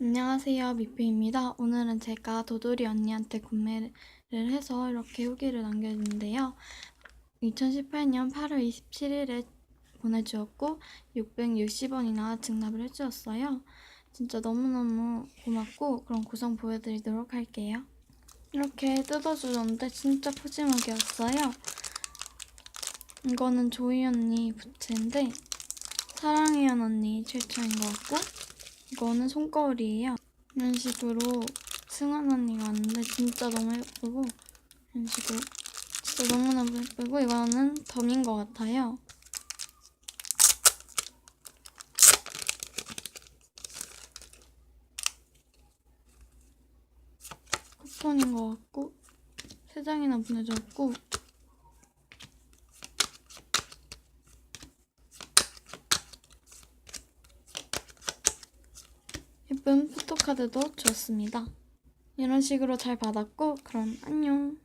안녕하세요. 미표입니다. 오늘은 제가 도돌이 언니한테 구매를 해서 이렇게 후기를 남겨주는데요. 2018년 8월 27일에 보내주었고 660원이나 증납을 해주었어요. 진짜 너무너무 고맙고 그럼 구성 보여드리도록 할게요. 이렇게 뜯어주셨는데 진짜 푸짐하게였어요. 이거는 조이 언니 부채인데 사랑해연 언니 최초인 것 같고 이거는 손거울이에요. 이런 식으로 승환 언니가 왔는데 진짜 너무 예쁘고 이런 식으로 진짜 너무너무 예쁘고 이거는 덤인 것 같아요. 쿠폰인 것 같고 세 장이나 보내줬고 예쁜 포토카드도 주었습니다. 이런 식으로 잘 받았고 그럼 안녕.